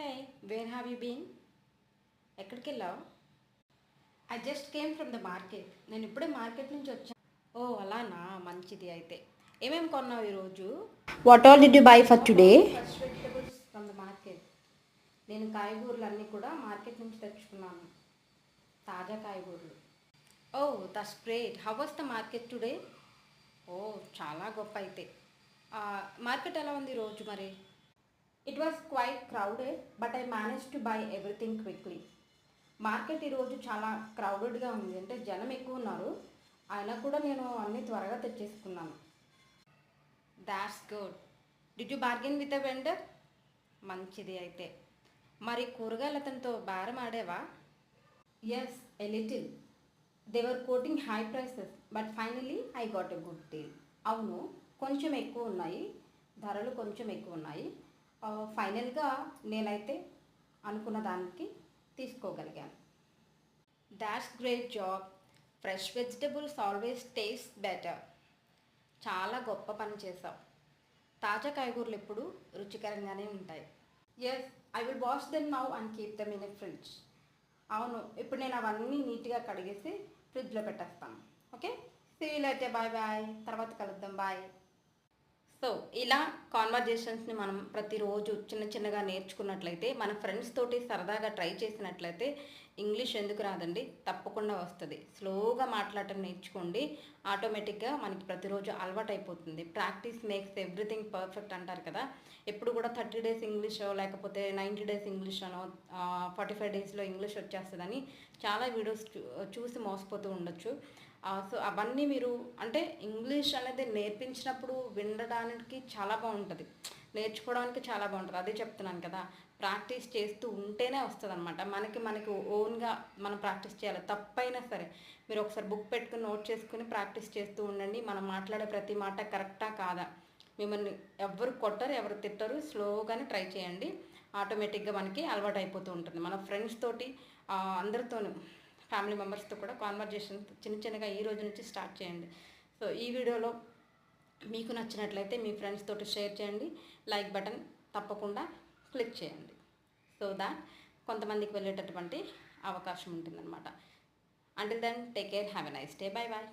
Hey where have you been ఎక్కడికి వెళ్ళావు? I just came from the market నేను ఇప్పుడే మార్కెట్ నుంచి వచ్చాను ఓ అలానా? మంచిది అయితే. ఏమేమి కొన్నావు ఈరోజు? All did you buy for today? Fresh vegetables from the market నేను కాయగూరలు అన్నీ కూడా మార్కెట్ నుంచి తెచ్చుకున్నాను. తాజా కాయగూరలు. ఓ that's great how was the market today oh చాలా గొప్ప అయితే. మార్కెట్ ఎలా ఉంది ఈరోజు మరి? It was quite crowded but I manage to buy everything quickly market ఈరోజు చాలా క్రౌడెడ్గా ఉంది. అంటే జనం ఎక్కువ ఉన్నారు. అయినా కూడా నేను అన్నీ త్వరగా తెచ్చేసుకున్నాను. That's good did you bargain with a vendor మంచిది అయితే. మరి కూరగాయలు అతనితో బేరం ఆడేవా? Yes a little they were quoting high prices but finally I got a good deal అవును కొంచెం ఎక్కువ ఉన్నాయి. ధరలు కొంచెం ఎక్కువ ఉన్నాయి. ఫైనల్గా నేనైతే అనుకున్న దానికి తీసుకోగలిగాను. That's great job fresh vegetables always taste better చాలా గొప్ప పని చేసావు తాజా కాయగూరలు ఎప్పుడు రుచికరంగానే ఉంటాయి. Yes I will wash them now and keep them in a fridge అవును ఇప్పుడు నేను అవన్నీ నీట్గా కడిగేసి ఫ్రిడ్జ్లో పెట్టేస్తాను. ఓకే సీల్ అయితే బాయ్ బాయ్ తర్వాత కలుద్దాం. బాయ్ సో ఇలా కాన్వర్జేషన్స్ని మనం ప్రతిరోజు చిన్న చిన్నగా నేర్చుకున్నట్లయితే మన ఫ్రెండ్స్ తోటి సరదాగా ట్రై చేసినట్లయితే ఇంగ్లీష్ ఎందుకు రాదండి? తప్పకుండా వస్తుంది. స్లోగా మాట్లాడటం నేర్చుకోండి. ఆటోమేటిక్గా మనకి ప్రతిరోజు అలవాటు అయిపోతుంది ప్రాక్టీస్ మేక్స్ ఎవ్రీథింగ్ పర్ఫెక్ట్ అంటారు కదా. ఎప్పుడు కూడా థర్టీ డేస్ ఇంగ్లీష్ లేకపోతే నైంటీ డేస్ ఇంగ్లీష్ అనో ఫార్టీ ఫైవ్ డేస్లో ఇంగ్లీష్ వచ్చేస్తుందని చాలా వీడియోస్ చూ చూసి మోసపోతూ ఉండొచ్చు. సో అవన్నీ మీరు అంటే ఇంగ్లీష్ అనేది నేర్పించినప్పుడు వినడానికి చాలా బాగుంటుంది. నేర్చుకోవడానికి చాలా బాగుంటుంది. అదే చెప్తున్నాను కదా ప్రాక్టీస్ చేస్తూ ఉంటేనే వస్తుంది అనమాట మనకి మనకి ఓన్గా మనం ప్రాక్టీస్ చేయాలి. తప్పైనా సరే మీరు ఒకసారి బుక్ పెట్టుకుని నోట్ చేసుకుని ప్రాక్టీస్ చేస్తూ ఉండండి. మనం మాట్లాడే ప్రతి మాట కరెక్టా కాదా? మిమ్మల్ని ఎవరు కొట్టరు ఎవరు తిట్టరు. స్లోగానే ట్రై చేయండి. ఆటోమేటిక్గా మనకి అలవాటు అయిపోతూ ఉంటుంది. మన ఫ్రెండ్స్ తోటి అందరితోనూ ఫ్యామిలీ మెంబర్స్తో కూడా కాన్వర్జేషన్ చిన్న చిన్నగా ఈ రోజు నుంచి స్టార్ట్ చేయండి. సో ఈ వీడియోలో మీకు నచ్చినట్లయితే మీ ఫ్రెండ్స్ తోటి షేర్ చేయండి. లైక్ బటన్ తప్పకుండా క్లిక్ చేయండి. సో దాట్ కొంతమందికి వెళ్ళేటటువంటి అవకాశం ఉంటుందన్నమాట. Until then take care have a nice day bye bye